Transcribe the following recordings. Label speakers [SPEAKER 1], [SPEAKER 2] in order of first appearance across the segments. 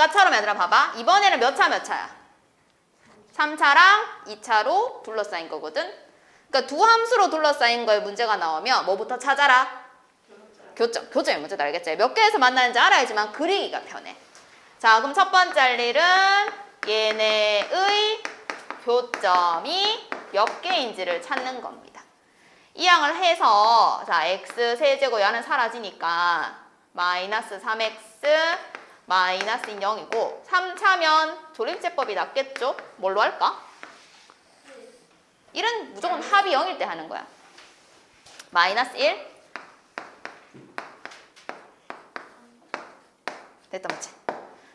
[SPEAKER 1] 아까처럼 얘들아 봐봐. 이번에는 몇 차 몇 차야? 3차랑 2차로 둘러싸인 거거든. 그러니까 두 함수로 둘러싸인 거에 문제가 나오면 뭐부터 찾아라? 교점. 교점이 문제다 알겠지? 몇 개에서 만나는지 알아야지만 그리기가 편해. 자, 그럼 첫 번째 할 일은 얘네의 교점이 몇 개인지를 찾는 겁니다. 이항을 해서 자 x 세제곱 야는 사라지니까 마이너스 3x 마이너스인 0이고 3차면 조립제법이 낫겠죠? 뭘로 할까? 1은 무조건 합이 0일 때 하는 거야. 마이너스 1 됐다 맞지?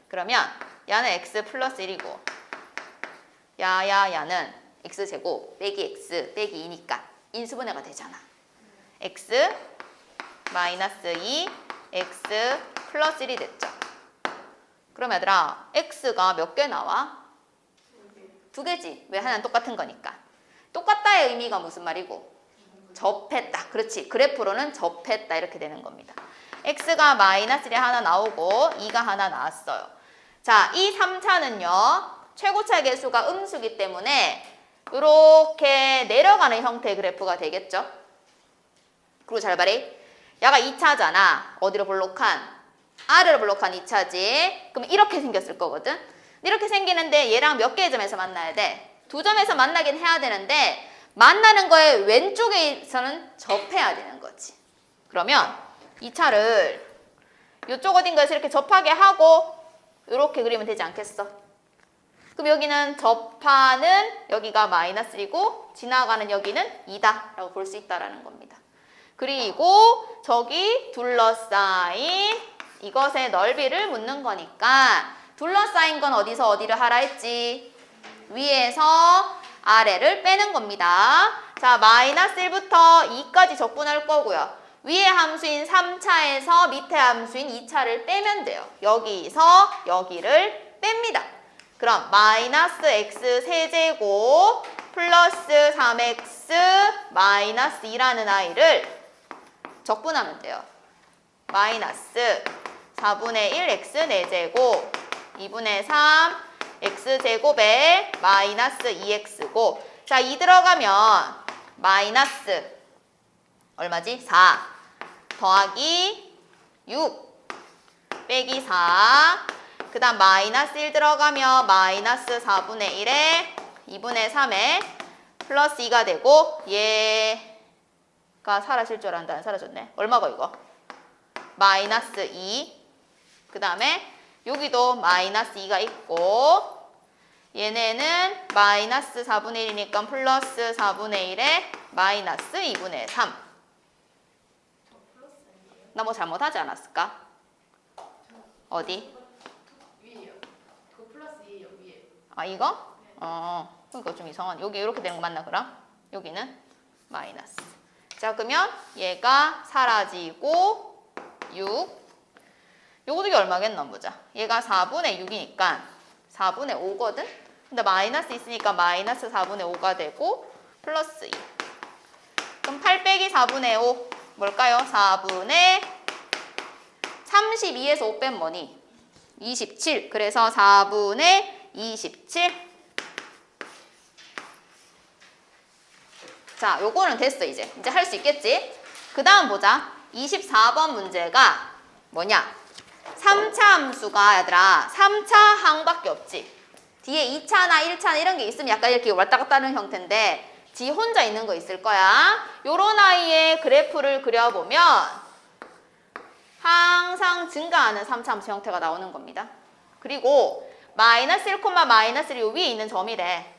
[SPEAKER 1] 그러면 야는 x 플러스 1이고 야야 야는 x제곱 빼기 x 빼기 2니까 인수분해가 되잖아. x 마이너스 2 x 플러스 1이 됐죠. 그럼 얘들아 x가 몇 개 나와? 두 개지. 왜 하나는 똑같은 거니까. 똑같다의 의미가 무슨 말이고? 접했다. 그렇지. 그래프로는 접했다 이렇게 되는 겁니다. x가 마이너스 1이 하나 나오고 2가 하나 나왔어요. 자, 이 3차는요. 최고차 개수가 음수기 때문에 이렇게 내려가는 형태의 그래프가 되겠죠. 그리고 잘 봐리. 야가 2차잖아. 어디로 볼록한? R을 볼록한 2차지. 그럼 이렇게 생겼을 거거든. 이렇게 생기는데 얘랑 몇 개의 점에서 만나야 돼? 두 점에서 만나긴 해야 되는데 만나는 거에 왼쪽에서는 접해야 되는 거지. 그러면 2차를 이쪽 어딘가에서 이렇게 접하게 하고 이렇게 그리면 되지 않겠어? 그럼 여기는 접하는 여기가 마이너스 1이고 지나가는 여기는 2다 라고 볼 수 있다라는 겁니다. 그리고 저기 둘러싸인 이것의 넓이를 묻는 거니까 둘러싸인 건 어디서 어디를 하라 했지? 위에서 아래를 빼는 겁니다. 자, 마이너스 1부터 2까지 적분할 거고요. 위의 함수인 3차에서 밑에 함수인 2차를 빼면 돼요. 여기서 여기를 뺍니다. 그럼 마이너스 x 세제곱 플러스 3x 마이너스 2라는 아이를 적분하면 돼요. 마이너스 4분의 1 x 4제곱 2분의 3 x제곱에 마이너스 2x고 자, 2 들어가면 마이너스 얼마지? 4 더하기 6 빼기 4 그 다음 마이너스 1 들어가면 마이너스 4분의 1에 2분의 3에 플러스 2가 되고 얘가 사라질 줄 알았는데 안 사라졌네 얼마가 이거? 마이너스 2 그 다음에 여기도 마이너스 2가 있고 얘네는 마이너스 4분의 1이니까 플러스 4분의 1에 마이너스 2분의 3. 나 뭐 잘못하지 않았을까? 어디?
[SPEAKER 2] 위에요. 그 플러스 2예요 위에.
[SPEAKER 1] 아 이거? 어 그러니까 좀 이상한 여기 이렇게 되는 거 맞나 그럼? 여기는 마이너스 자 그러면 얘가 사라지고 6 요것도 이게 얼마겠나 보자 얘가 4분의 6이니까 4분의 5거든 근데 마이너스 있으니까 마이너스 4분의 5가 되고 플러스 2 그럼 8 빼기 4분의 5 뭘까요? 4분의 32에서 5 빼면 뭐니? 27 그래서 4분의 27 자, 요거는 됐어, 이제. 이제 할 수 있겠지? 그 다음 보자. 24번 문제가 뭐냐? 3차 함수가, 얘들아, 3차 항밖에 없지. 뒤에 2차나 1차나 이런 게 있으면 약간 이렇게 왔다 갔다 하는 형태인데, 지 혼자 있는 거 있을 거야. 요런 아이의 그래프를 그려보면, 항상 증가하는 3차 함수 형태가 나오는 겁니다. 그리고, 마이너스 1, 마이너스 1이 요 위에 있는 점이래.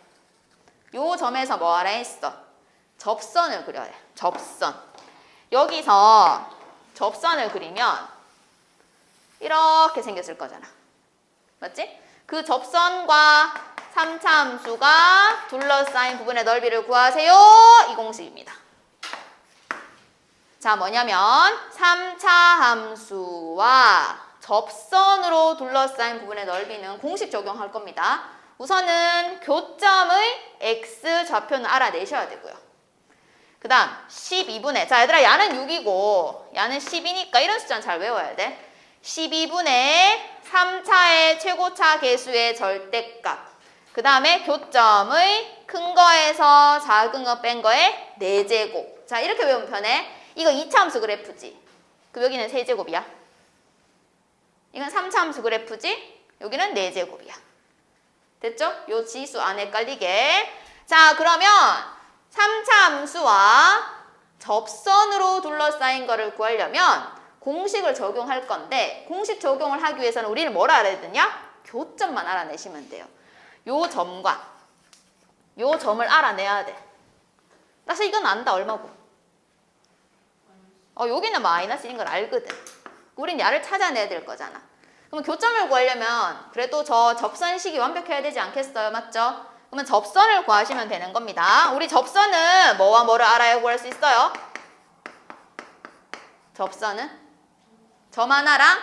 [SPEAKER 1] 요 점에서 뭐 하라 했어? 접선을 그려야 돼. 접선. 여기서 접선을 그리면 이렇게 생겼을 거잖아. 맞지? 그 접선과 3차 함수가 둘러싸인 부분의 넓이를 구하세요. 이 공식입니다. 자, 뭐냐면 3차 함수와 접선으로 둘러싸인 부분의 넓이는 공식 적용할 겁니다. 우선은 교점의 x 좌표는 알아내셔야 되고요. 그 다음 12분의 자 얘들아 야는 6이고 야는 10이니까 이런 숫자는 잘 외워야 돼 12분의 3차의 최고차 계수의 절대값. 그 다음에 교점의 큰 거에서 작은 거 뺀 거의 4제곱. 자, 이렇게 외우면 편해. 이거 2차 함수 그래프지. 그럼 여기는 3제곱이야. 이건 3차 함수 그래프지. 여기는 4제곱이야. 됐죠? 요 지수 안 헷갈리게. 자, 그러면 3차 함수와 접선으로 둘러싸인 거를 구하려면 공식을 적용할 건데 공식 적용을 하기 위해서는 우리는 뭘 알아야 되냐? 교점만 알아내시면 돼요. 요 점과 요 점을 알아내야 돼. 사실 이건 안다 얼마고? 어 여기는 마이너스인 걸 알거든. 우린 야를 찾아내야 될 거잖아. 그럼 교점을 구하려면 그래도 저 접선식이 완벽해야 되지 않겠어요? 맞죠? 그러면 접선을 구하시면 되는 겁니다. 우리 접선은 뭐와 뭐를 알아야 구할 수 있어요? 접선은 점 하나랑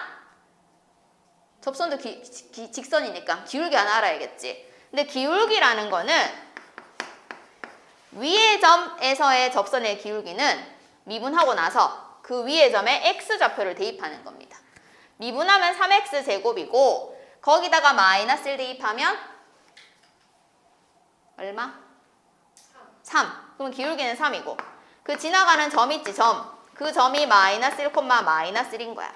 [SPEAKER 1] 접선도 기- 기- 직선이니까 기울기 하나 알아야겠지. 근데 기울기라는 거는 위의 점에서의 접선의 기울기는 미분하고 나서 그 위의 점에 x 좌표를 대입하는 겁니다. 미분하면 3x 제곱이고 거기다가 마이너스를 대입하면 얼마? 3. 그럼 기울기는 3이고 그 지나가는 점 있지 점. 그 점이 마이너스 1, 마이너스 1인 거야.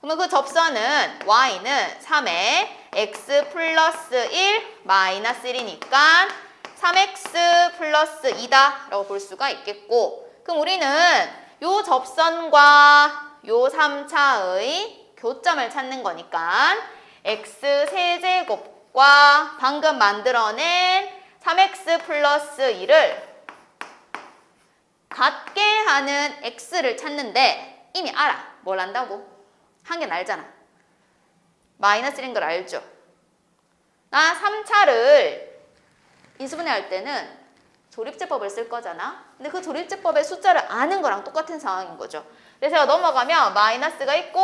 [SPEAKER 1] 그러면 그 접선은 y는 3에 x 플러스 1 마이너스 1이니까 3x 플러스 2다 라고 볼 수가 있겠고 그럼 우리는 요 접선과 요 3차의 교점을 찾는 거니까 x 세제곱과 방금 만들어낸 3x 플러스 2를 같게 하는 x를 찾는데 이미 알아. 뭘 안다고? 한개 알잖아. 마이너스 1인 걸 알죠? 나 3차를 인수분해할 때는 조립제법을 쓸 거잖아. 근데 그 조립제법의 숫자를 아는 거랑 똑같은 상황인 거죠. 그래서 제가 넘어가면 마이너스가 있고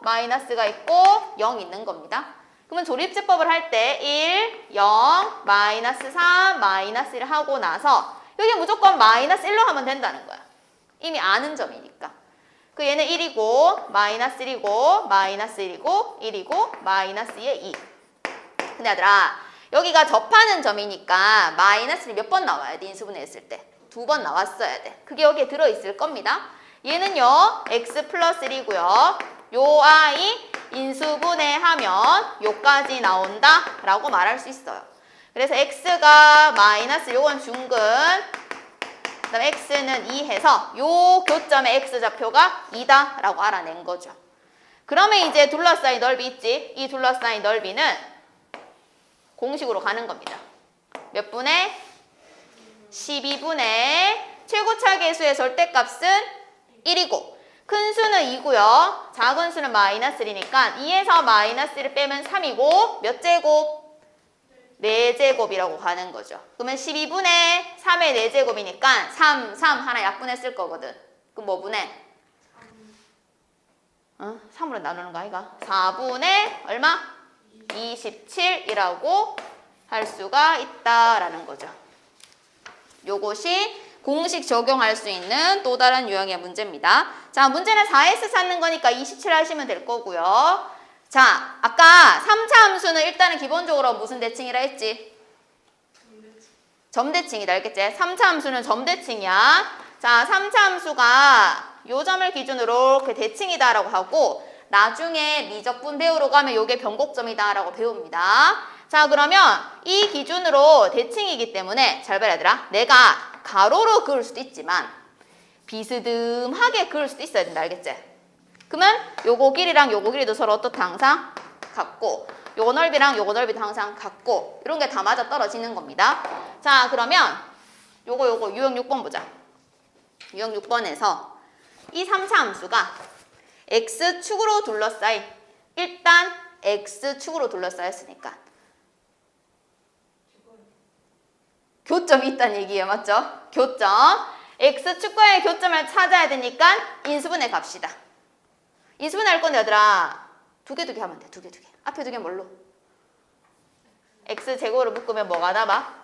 [SPEAKER 1] 마이너스가 있고 0 있는 겁니다. 그러면 조립제법을 할 때 1, 0, 마이너스 3, 마이너스 1 하고 나서 여기 무조건 마이너스 1로 하면 된다는 거야. 이미 아는 점이니까. 그 얘는 1이고 마이너스 1이고 마이너스 1이고 1이고 마이너스 2에 2. 근데 얘들아 여기가 접하는 점이니까 마이너스를 몇 번 나와야 돼 인수분해 했을 때? 두 번 나왔어야 돼. 그게 여기에 들어있을 겁니다. 얘는요 x 플러스 1이고요. 요 i 인수분해하면 요까지 나온다 라고 말할 수 있어요. 그래서 x가 마이너스 요건 중근 그 다음에 x는 2 해서 요 교점의 x 좌표가 2다 라고 알아낸 거죠. 그러면 이제 둘러싸인 넓이 있지? 이 둘러싸인 넓이는 공식으로 가는 겁니다. 몇 분의? 12분의 최고차 계수의 절대값은 1이고 큰 수는 2고요. 작은 수는 마이너스 1이니까 2에서 마이너스 1을 빼면 3이고 몇 제곱? 4제곱이라고 가는 거죠. 그러면 12분의 3의 4제곱이니까 3, 3 하나 약분했을 거거든. 그럼 뭐 분해? 어? 3으로 나누는 거 아이가? 4분의 얼마? 27이라고 할 수가 있다라는 거죠. 요것이 공식 적용할 수 있는 또 다른 유형의 문제입니다. 자, 문제는 4S 찾는 거니까 27 하시면 될 거고요. 자, 아까 3차 함수는 일단은 기본적으로 무슨 대칭이라 했지? 점대칭이다. 알겠지? 3차 함수는 점대칭이야. 자, 3차 함수가 요 점을 기준으로 그 대칭이다라고 하고 나중에 미적분 배우러 가면 요게 변곡점이다라고 배웁니다. 자, 그러면 이 기준으로 대칭이기 때문에 잘 봐야 얘들아. 내가 가로로 그을 수도 있지만 비스듬하게 그을 수도 있어야 된다. 알겠지? 그러면 요거 길이랑 요거 길이도 서로 어떻다 항상 같고 요거 넓이랑 요거 넓이도 항상 같고 이런 게 다 맞아 떨어지는 겁니다. 자, 그러면 요거 요거 유형 6번 보자. 유형 6번에서 이 3차 함수가 x축으로 둘러싸인 일단 x축으로 둘러싸였으니까 교점이 있다는 얘기예요. 맞죠? 교점. x축과의 교점을 찾아야 되니까 인수분해 갑시다. 인수분해 할 건데 얘들아 두 개 두 개 하면 돼. 두 개 두 개. 앞에 두 개 뭘로? x 제곱으로 묶으면 뭐가 남아?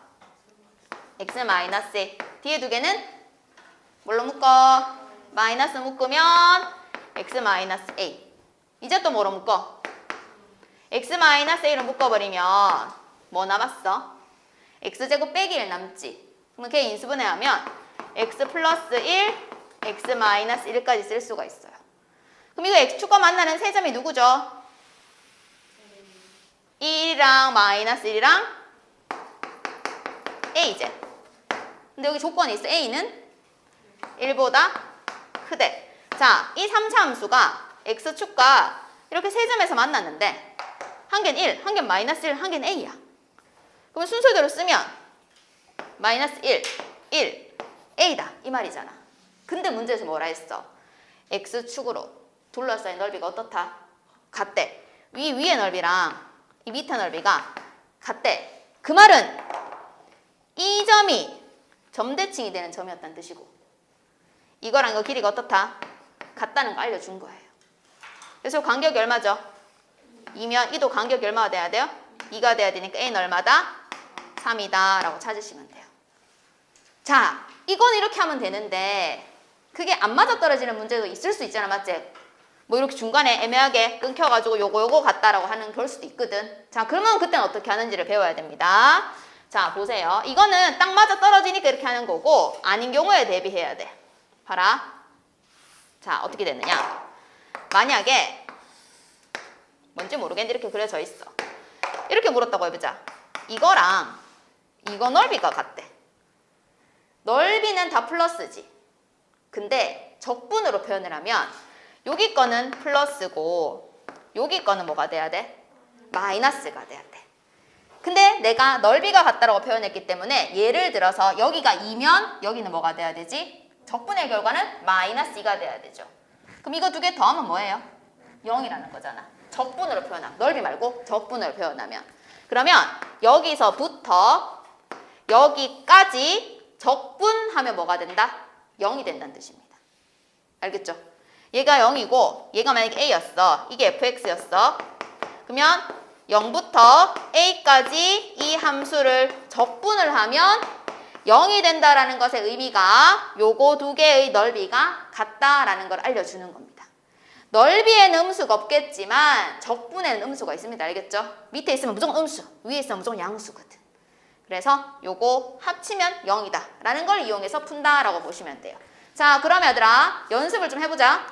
[SPEAKER 1] x 마이너스 1. 뒤에 두 개는 뭘로 묶어? 마이너스 묶으면 x 마이너스 a. 이제 또 뭐로 묶어? x-a로 묶어버리면 뭐 남았어? X제곱 빼기 1 남지. 그러면 걔 인수분해하면 x 플러스 1, x 마이너스 1까지 쓸 수가 있어요. 그럼 이거 x축과 만나는 세 점이 누구죠? 1이랑 마이너스 1이랑 a제. 근데 여기 조건이 있어. a는 1보다 크대. 자, 이 3차 함수가 x축과 이렇게 세 점에서 만났는데 한 개는 1, 한 개는 마이너스 1, 한 개는 a야. 그러면 순서대로 쓰면 마이너스 1, 1, a다 이 말이잖아. 근데 문제에서 뭐라 했어? x축으로 둘러싸인 넓이가 어떻다? 같대. 위 위의 넓이랑 이 밑에 넓이가 같대. 그 말은 이 점이 점대칭이 되는 점이었다는 뜻이고 이거랑 이거 길이가 어떻다? 같다는 거 알려준 거예요. 그래서 간격이 얼마죠? 2면 이도 간격이 얼마가 돼야 돼요? 2가 돼야 되니까 a는 얼마다? 3이다 라고 찾으시면 돼요. 자, 이건 이렇게 하면 되는데 그게 안 맞아떨어지는 문제도 있을 수 있잖아, 맞지? 뭐 이렇게 중간에 애매하게 끊겨가지고 요거 요거 같다라고 하는 그럴 수도 있거든. 자, 그러면 그때는 어떻게 하는지를 배워야 됩니다. 자, 보세요. 이거는 딱 맞아 떨어지니까 이렇게 하는 거고 아닌 경우에 대비해야 돼. 봐라. 자, 어떻게 됐느냐? 만약에 뭔지 모르겠는데 이렇게 그려져 있어. 이렇게 물었다고 해보자. 이거랑 이거 넓이가 같대. 넓이는 다 플러스지. 근데 적분으로 표현을 하면 여기 거는 플러스고 여기 거는 뭐가 돼야 돼? 마이너스가 돼야 돼. 근데 내가 넓이가 같다라고 표현했기 때문에 예를 들어서 여기가 2면 여기는 뭐가 돼야 되지? 적분의 결과는 마이너스 2가 돼야 되죠. 그럼 이거 두 개 더하면 뭐예요? 0이라는 거잖아. 적분으로 표현하면 넓이 말고 적분으로 표현하면 그러면 여기서부터 여기까지 적분하면 뭐가 된다? 0이 된다는 뜻입니다. 알겠죠? 얘가 0이고 얘가 만약에 a였어. 이게 fx였어. 그러면 0부터 a까지 이 함수를 적분을 하면 0이 된다라는 것의 의미가 요거 두 개의 넓이가 같다라는 걸 알려주는 겁니다. 넓이에는 음수가 없겠지만 적분에는 음수가 있습니다. 알겠죠? 밑에 있으면 무조건 음수, 위에 있으면 무조건 양수거든. 그래서 요거 합치면 0이다 라는 걸 이용해서 푼다 라고 보시면 돼요. 자, 그럼 얘들아 연습을 좀 해보자.